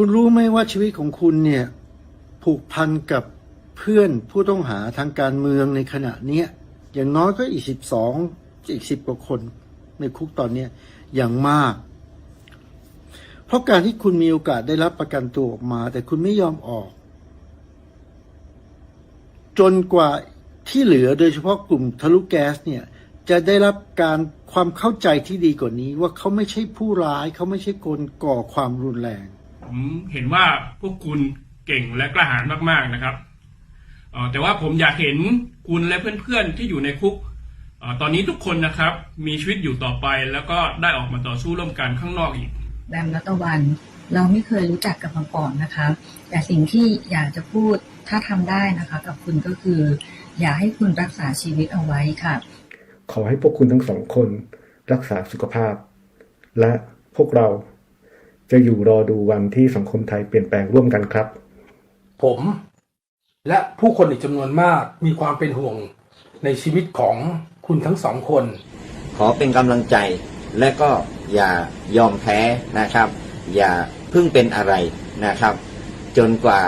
คุณรู้ไหมว่าชีวิตของคุณเนี่ยผูกพันกับเพื่อนผู้ต้องหาทางการเมืองในขณะเนี้ยอย่างน้อยก็อีกสิบสองอีกสิบกว่าคนในคุกตอนเนี้ยอย่างมาก เพราะการที่คุณมีโอกาสได้รับประกันตัวออกมา แต่คุณไม่ยอมออก จนกว่าที่เหลือโดยเฉพาะกลุ่มทะลุแก๊สเนี่ยจะได้รับการความเข้าใจที่ดีกว่านี้ ว่าเขาไม่ใช่ผู้ร้าย เขาไม่ใช่คนก่อความรุนแรง ผมเห็นว่าพวกคุณเก่งและกล้าหาญมากๆนะครับเอ่อแต่ว่าผมอยากเห็นคุณและเพื่อนๆที่อยู่ในคุกเอ่อตอนนี้ทุกคนนะครับ มีชีวิตอยู่ต่อไปแล้วก็ได้ออกมาต่อสู้ร่วมกันข้างนอกอีกแบมและตะวัน เราไม่เคยรู้จักกันมาก่อนนะคะ แต่สิ่งที่อยากจะพูดถ้าทำได้นะคะ กับคุณก็คือ อยากให้คุณรักษาชีวิตเอาไว้ค่ะ ขอให้พวกคุณทั้งสองคน รักษาสุขภาพ และพวกเรา จะอยู่รอดูวันที่สังคมไทยเปลี่ยนแปลงร่วมกันครับ ผม และผู้คนอีกจำนวนมากมีความเป็นห่วงในชีวิตของคุณทั้งสองคน ขอเป็นกำลังใจและก็อย่ายอมแพ้นะครับ อย่าเพิ่งเป็นอะไรนะครับ จนกว่า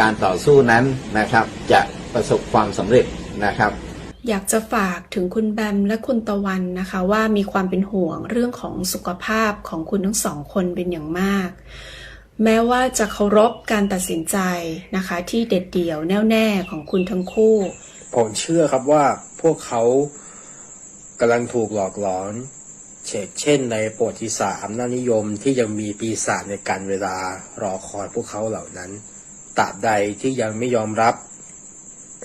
การต่อสู้นั้นนะครับ จะประสบความสำเร็จนะครับ อยากจะฝากถึงคุณแบมและคุณตะวันนะคะ ว่ามีความเป็นห่วงเรื่องของสุขภาพของคุณทั้งสองคนเป็นอย่างมาก แม้ว่าจะเคารพการตัดสินใจนะคะ ที่เด็ดเดี่ยวแน่วแน่ของคุณทั้งคู่ ผมเชื่อครับว่าพวกเขากำลังถูกหลอกหลอนเช่นเช่นในประวัติศาสตร์อำนาจนิยมที่ยังมีปีศาจในการเวลารอคอยพวกเขาเหล่านั้นตราบใดที่ยังไม่ยอมรับ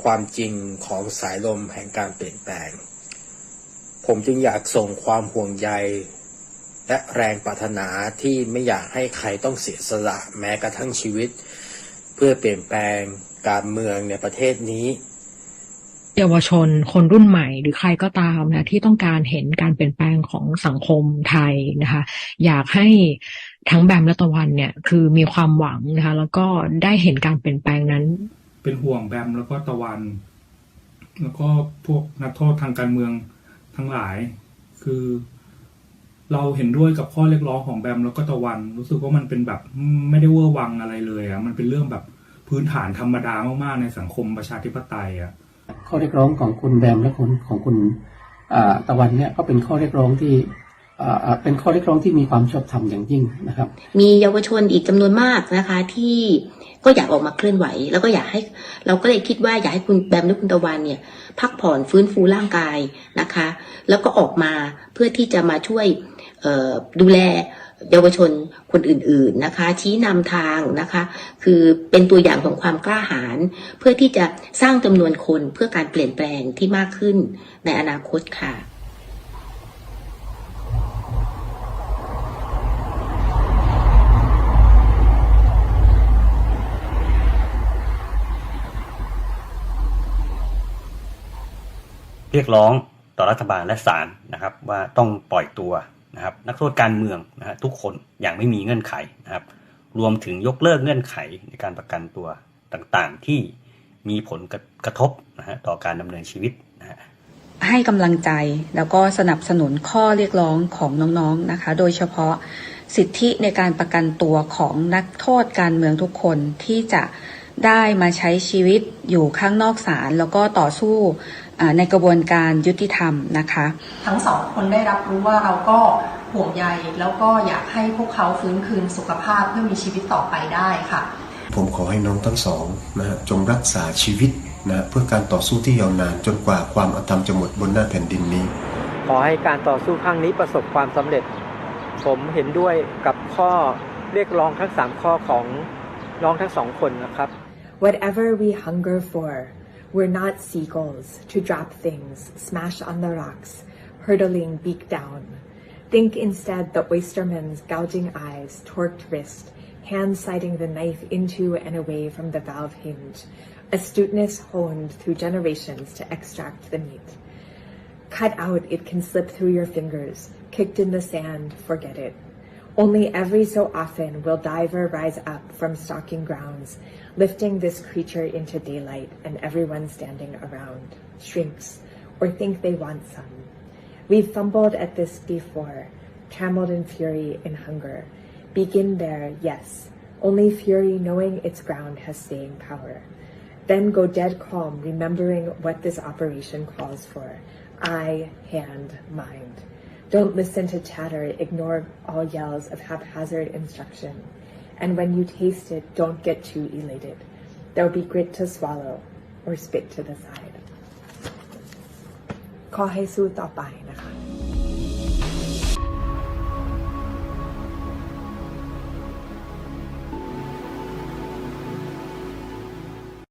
ความจริงของสายลมแห่งการเปลี่ยนแปลง ผมจึงอยากส่งความห่วงใย และแรงปรารถนาที่ไม่อยากให้ใครต้องเสียสละแม้กระทั่งชีวิต เพื่อเปลี่ยนแปลงการเมืองในประเทศนี้เยาวชนคนรุ่นใหม่หรือใครก็ตามนะที่ต้องการเห็นการเปลี่ยนแปลงของสังคมไทยนะคะ อยากให้ทั้งแบมและตะวันเนี่ยคือมีความหวังนะคะแล้วก็ได้เห็นการเปลี่ยนแปลงนั้น เป็นห่วงแบมแล้วก็ตะวัน แล้วก็พวกนักโทษทางการเมืองทั้งหลาย คือ เราเห็นด้วยกับข้อเรียกร้องของแบมแล้วก็ตะวัน รู้สึกว่ามันเป็นแบบไม่ได้เวอร์วังอะไรเลยอะมันเป็นเรื่องแบบพื้นฐานธรรมดามากๆในสังคมประชาธิปไตยอะข้อเรียกร้องของคุณแบมและคุณของคุณอ่าตะวันเนี่ยก็เป็นข้อเรียกร้องที่อ่าอ่าเป็นข้อเรียกร้องที่มีความชอบธรรมอย่างยิ่งนะครับ มีเยาวชนอีกจำนวนมากนะคะที่ ก็อยากออกมาเคลื่อนไหว แล้วก็อยากให้ เราก็เลยคิดว่าอยากให้คุณแบมและคุณตะวันเนี่ย พักผ่อนฟื้นฟูร่างกายนะคะ แล้วก็ออกมาเพื่อที่จะมาช่วยดูแลเยาวชนคนอื่นๆนะคะ ชี้นำทางนะคะ คือเป็นตัวอย่างของความกล้าหาญเพื่อที่จะสร้างจำนวนคนเพื่อการเปลี่ยนแปลงที่มากขึ้นในอนาคตค่ะ เรียกร้องต่อรัฐบาลและศาลนะครับว่าต้องปล่อยตัวนะครับนักโทษการเมืองนะฮะทุกคนอย่างไม่มีเงื่อนไขนะครับ รวมถึงยกเลิกเงื่อนไขในการประกันตัวต่างๆ ที่มีผลกระทบนะฮะต่อการดำเนินชีวิตนะฮะให้กำลังใจแล้วก็สนับสนุนข้อเรียกร้องของน้องๆนะคะ โดยเฉพาะสิทธิในการประกันตัวของนักโทษการเมืองทุกคนที่จะ ได้มาใช้ชีวิตอยู่ข้างนอกศาลแล้วก็ต่อสู้อ่าในกระบวนการยุติธรรมนะคะ ทั้งสองคนได้รับรู้ว่าเราก็ห่วงใยแล้วก็อยากให้พวกเขาฟื้นคืนสุขภาพเพื่อมีชีวิตต่อไปได้ค่ะ ผมขอให้น้องทั้งสองนะฮะจงรักษาชีวิตนะฮะเพื่อการต่อสู้ที่ยาวนานจนกว่าความอธรรมจะหมดบนหน้าแผ่นดินนี้ ขอให้การต่อสู้ครั้งนี้ประสบความสำเร็จ ผมเห็นด้วยกับข้อเรียกร้องทั้ง 3 ข้อของ น้องทั้งสองคนนะครับ Whatever we hunger for, we're not seagulls to drop things, smash on the rocks, hurtling beak down. Think instead the oysterman's gouging eyes, torqued wrist, hand sighting the knife into and away from the valve hinge, astuteness honed through generations to extract the meat. Cut out, it can slip through your fingers. Kicked in the sand, forget it. Only every so often will diver rise up from stalking grounds, lifting this creature into daylight, and everyone standing around shrinks or think they want some. We've fumbled at this before, trammeled in fury, and hunger. Begin there, yes, only fury knowing its ground has staying power. Then go dead calm, remembering what this operation calls for eye, hand, mind. Don't listen to chatter, ignore all yells of haphazard instruction. And when you taste it, don't get too elated. There'll be grit to swallow or spit to the side. ขอให้สู้ต่อไปนะคะ